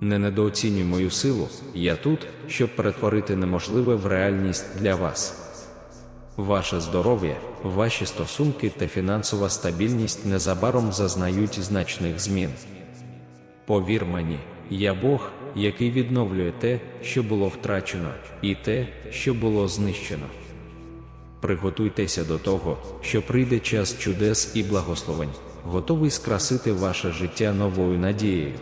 Не недооцінюй мою силу, я тут, щоб перетворити неможливе в реальність для вас. Ваше здоров'я, ваші стосунки та фінансова стабільність незабаром зазнають значних змін. Повір мені, я Бог, який відновлює те, що було втрачено, і те, що було знищено. Приготуйтеся до того, що прийде час чудес і благословень, готовий скрасити ваше життя новою надією.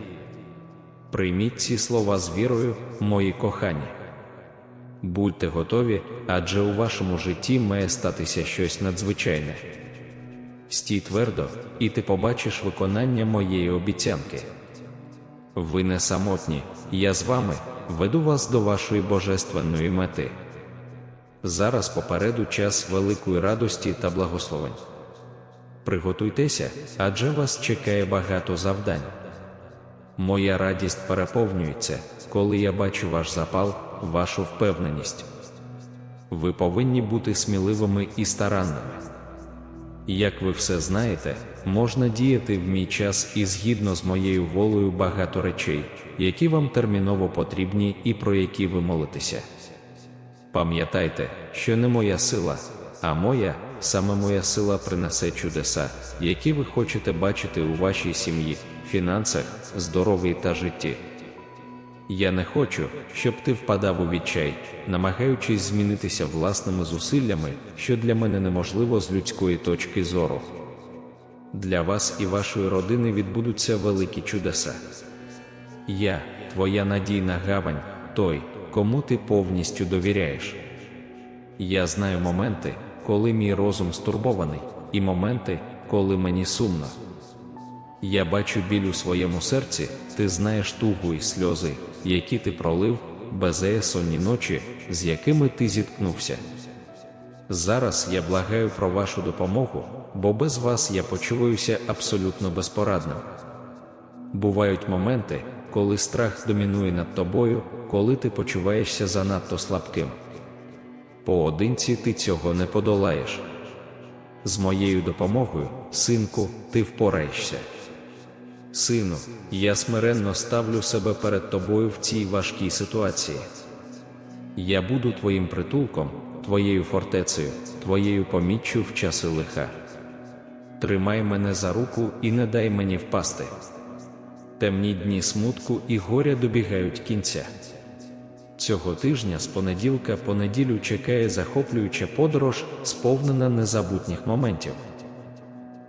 Прийміть ці слова з вірою, мої кохані. Будьте готові, адже у вашому житті має статися щось надзвичайне. Стій твердо, і ти побачиш виконання моєї обіцянки. Ви не самотні, я з вами веду вас до вашої божественної мети. Зараз попереду час великої радості та благословень. Приготуйтеся, адже вас чекає багато завдань. Моя радість переповнюється, коли я бачу ваш запал, вашу впевненість. Ви повинні бути сміливими і старанними. Як ви все знаєте, можна діяти в мій час і згідно з моєю волею багато речей, які вам терміново потрібні і про які ви молитеся. Пам'ятайте, що не моя сила, а моя, саме моя сила принесе чудеса, які ви хочете бачити у вашій сім'ї, фінансах, здоров'ї та житті. Я не хочу, щоб ти впадав у відчай, намагаючись змінитися власними зусиллями, що для мене неможливо з людської точки зору. Для вас і вашої родини відбудуться великі чудеса. Я, твоя надійна гавань, той, кому ти повністю довіряєш. Я знаю моменти, коли мій розум стурбований, і моменти, коли мені сумно. Я бачу біль у своєму серці, ти знаєш тугу і сльози, які ти пролив, безеє сонні ночі, з якими ти зіткнувся. Зараз я благаю про вашу допомогу, бо без вас я почуваюся абсолютно безпорадним. Бувають моменти, коли страх домінує над тобою, коли ти почуваєшся занадто слабким. Поодинці ти цього не подолаєш. З моєю допомогою, синку, ти впораєшся. Сину, я смиренно ставлю себе перед тобою в цій важкій ситуації. Я буду твоїм притулком, твоєю фортецею, твоєю поміччю в часи лиха. Тримай мене за руку і не дай мені впасти. Темні дні смутку і горя добігають кінця. Цього тижня з понеділка по неділю чекає захоплююча подорож, сповнена незабутніх моментів.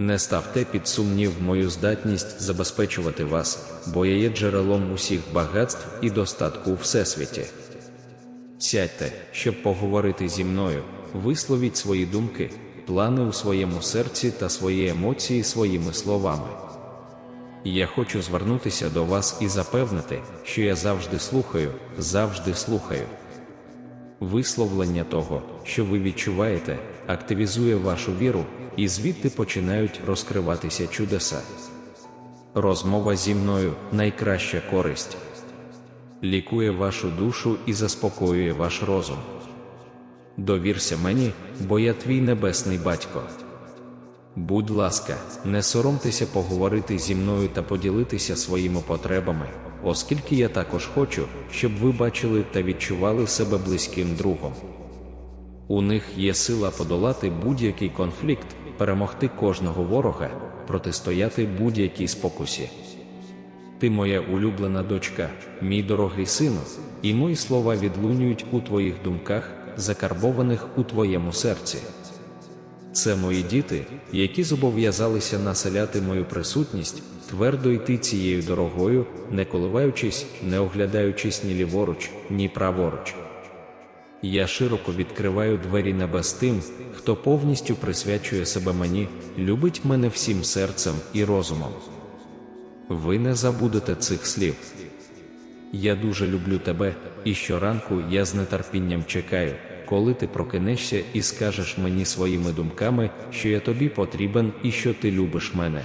Не ставте під сумнів мою здатність забезпечувати вас, бо я є джерелом усіх багатств і достатку у всесвіті. Сядьте, щоб поговорити зі мною, висловіть свої думки, плани у своєму серці та свої емоції своїми словами. Я хочу звернутися до вас і запевнити, що я завжди слухаю, завжди слухаю. Висловлення того, що ви відчуваєте, активізує вашу віру, і звідти починають розкриватися чудеса. Розмова зі мною найкраща користь, лікує вашу душу і заспокоює ваш розум. Довірся мені, бо я твій небесний батько. Будь ласка, не соромтеся поговорити зі мною та поділитися своїми потребами, оскільки я також хочу, щоб ви бачили та відчували себе близьким другом. У них є сила подолати будь-який конфлікт, перемогти кожного ворога, протистояти будь-якій спокусі. Ти моя улюблена дочка, мій дорогий сину, і мої слова відлунюють у твоїх думках, закарбованих у твоєму серці. Це мої діти, які зобов'язалися населяти мою присутність, твердо йти цією дорогою, не коливаючись, не оглядаючись ні ліворуч, ні праворуч. Я широко відкриваю двері небес тим, хто повністю присвячує себе мені, любить мене всім серцем і розумом. Ви не забудете цих слів. Я дуже люблю тебе, і щоранку я з нетерпінням чекаю, коли ти прокинешся і скажеш мені своїми думками, що я тобі потрібен і що ти любиш мене.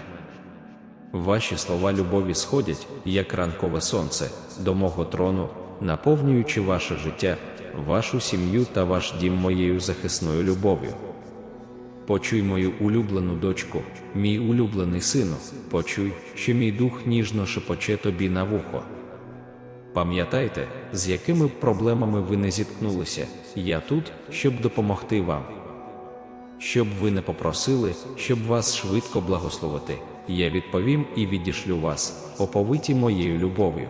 Ваші слова любові сходять, як ранкове сонце, до мого трону, наповнюючи ваше життя, вашу сім'ю та ваш дім моєю захисною любов'ю. Почуй мою улюблену дочку, мій улюблений сину, почуй, що мій дух ніжно шепоче тобі на вухо. Пам'ятайте, з якими проблемами ви не зіткнулися, я тут, щоб допомогти вам. Щоб ви не попросили, щоб вас швидко благословити, я відповім і відішлю вас, оповиті моєю любов'ю.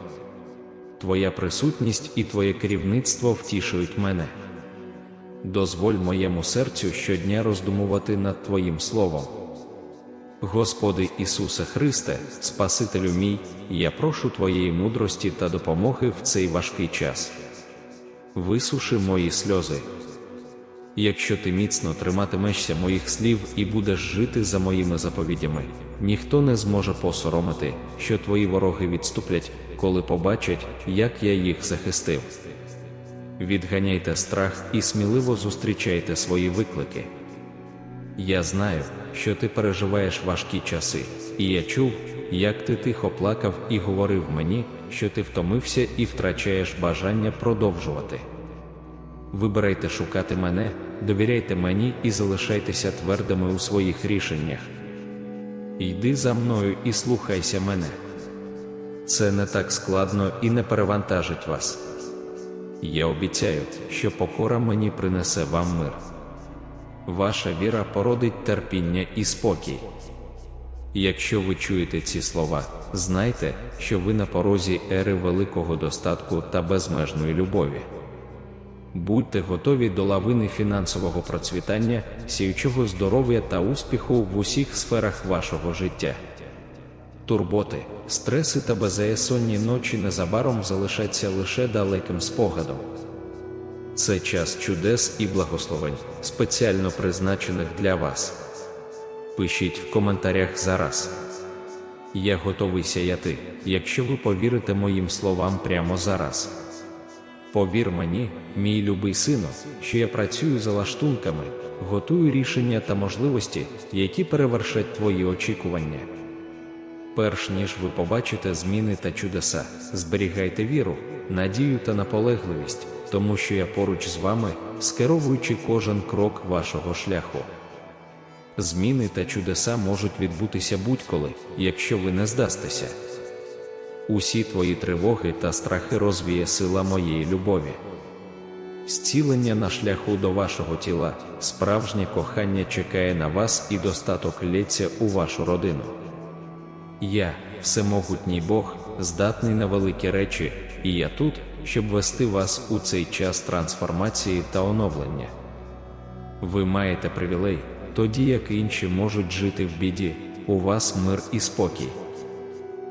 Твоя присутність і Твоє керівництво втішують мене. Дозволь моєму серцю щодня роздумувати над Твоїм Словом. Господи Ісусе Христе, Спасителю мій, я прошу Твоєї мудрості та допомоги в цей важкий час. Висуши мої сльози. Якщо ти міцно триматимешся моїх слів і будеш жити за моїми заповідями, ніхто не зможе посоромити, що твої вороги відступлять, коли побачать, як я їх захистив. Відганяйте страх і сміливо зустрічайте свої виклики. Я знаю, що ти переживаєш важкі часи, і я чув, як ти тихо плакав і говорив мені, що ти втомився і втрачаєш бажання продовжувати. Вибирайте шукати мене, довіряйте мені і залишайтеся твердими у своїх рішеннях. Йди за мною і слухайся мене. Це не так складно і не перевантажить вас. Я обіцяю, що покора мені принесе вам мир. Ваша віра породить терпіння і спокій. Якщо ви чуєте ці слова, знайте, що ви на порозі ери великого достатку та безмежної любові. Будьте готові до лавини фінансового процвітання, сіючого здоров'я та успіху в усіх сферах вашого життя. Турботи, стреси та беззаєсонні ночі незабаром залишаться лише далеким спогадом. Це час чудес і благословень, спеціально призначених для вас. Пишіть в коментарях зараз. Я готовий сяяти, якщо ви повірите моїм словам прямо зараз. Повір мені, мій любий сину, що я працюю за лаштунками, готую рішення та можливості, які перевершать твої очікування. Перш ніж ви побачите зміни та чудеса, зберігайте віру, надію та наполегливість, тому що я поруч з вами, скеровуючи кожен крок вашого шляху. Зміни та чудеса можуть відбутися будь-коли, якщо ви не здастеся. Усі твої тривоги та страхи розвіє сила моєї любові. Зцілення на шляху до вашого тіла, справжнє кохання чекає на вас і достаток лється у вашу родину. Я, всемогутній Бог, здатний на великі речі, і я тут, щоб вести вас у цей час трансформації та оновлення. Ви маєте привілей, тоді як інші можуть жити в біді, у вас мир і спокій.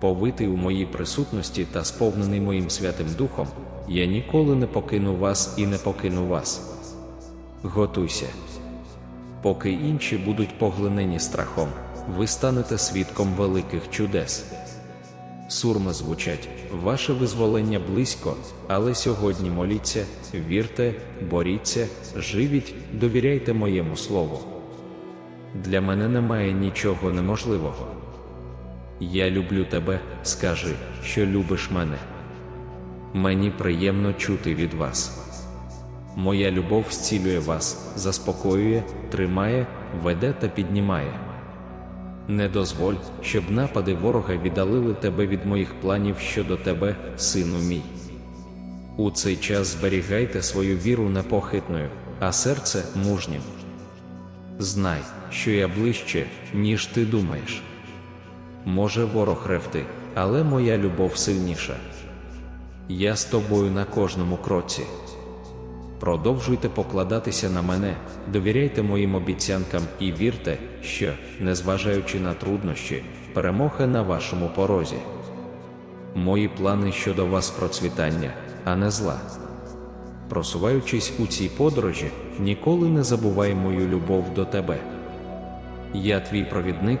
Повитий у моїй присутності та сповнений моїм Святим Духом, я ніколи не покину вас і не покину вас. Готуйся. Поки інші будуть поглинені страхом, ви станете свідком великих чудес. Сурми звучать, ваше визволення близько, але сьогодні моліться, вірте, боріться, живіть, довіряйте моєму слову. Для мене немає нічого неможливого. Я люблю тебе, скажи, що любиш мене. Мені приємно чути від вас. Моя любов зцілює вас, заспокоює, тримає, веде та піднімає. Не дозволь, щоб напади ворога віддалили тебе від моїх планів щодо тебе, сину мій. У цей час зберігайте свою віру непохитною, а серце мужнім. Знай, що я ближче, ніж ти думаєш. Може ворог ревти, але моя любов сильніша. Я з тобою на кожному кроці. Продовжуйте покладатися на мене, довіряйте моїм обіцянкам і вірте, що, незважаючи на труднощі, перемога на вашому порозі. Мої плани щодо вас процвітання, а не зла. Просуваючись у цій подорожі, ніколи не забувай мою любов до тебе. Я твій провідник,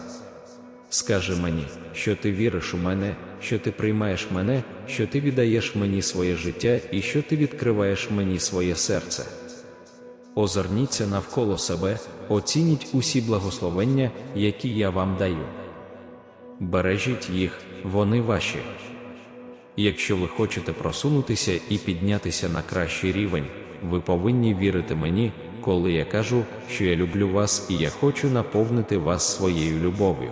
Скажи мені, що ти віриш у мене, що ти приймаєш мене, що ти віддаєш мені своє життя і що ти відкриваєш мені своє серце. Озирніться навколо себе, оцініть усі благословення, які я вам даю. Бережіть їх, вони ваші. Якщо ви хочете просунутися і піднятися на кращий рівень, ви повинні вірити мені, коли я кажу, що я люблю вас і я хочу наповнити вас своєю любов'ю.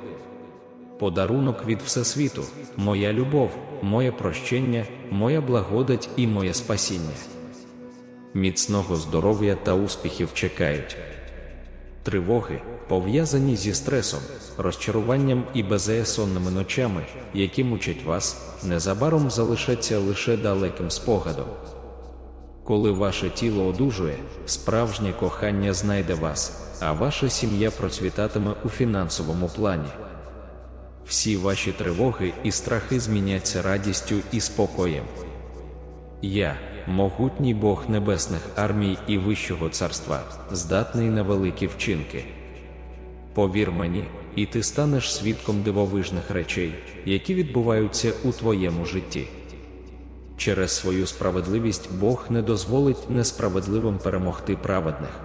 Подарунок від Всесвіту, моя любов, моє прощення, моя благодать і моє спасіння. Міцного здоров'я та успіхів чекають. Тривоги, пов'язані зі стресом, розчаруванням і безеясонними ночами, які мучать вас, незабаром залишаться лише далеким спогадом. Коли ваше тіло одужує, справжнє кохання знайде вас, а ваша сім'я процвітатиме у фінансовому плані. Всі ваші тривоги і страхи зміняться радістю і спокоєм. Я, могутній Бог небесних армій і Вищого царства, здатний на великі вчинки. Повір мені, і ти станеш свідком дивовижних речей, які відбуваються у твоєму житті. Через свою справедливість Бог не дозволить несправедливим перемогти праведних.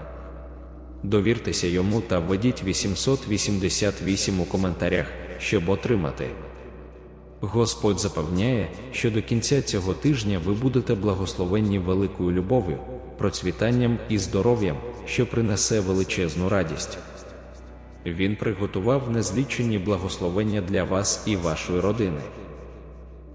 Довіртеся йому та введіть 888 у коментарях, щоб отримати. Господь запевняє, що до кінця цього тижня ви будете благословенні великою любов'ю, процвітанням і здоров'ям, що принесе величезну радість. Він приготував незлічені благословення для вас і вашої родини.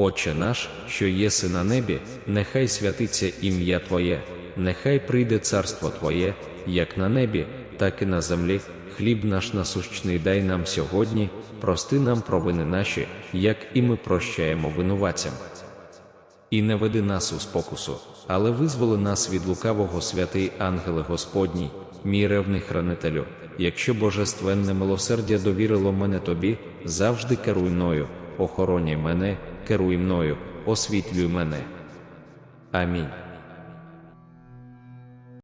Отче наш, що єси на небі, нехай святиться ім'я Твоє, нехай прийде царство Твоє, як на небі, так і на землі. Хліб наш насущний дай нам сьогодні, прости нам провини наші, як і ми прощаємо винуватцям. І не веди нас у спокусу, але визволи нас від лукавого святий ангеле Господній, мій ревний хранителю, якщо божественне милосердя довірило мене тобі, завжди керуй мною, охороняй мене, керуй мною, освітлюй мене. Амінь.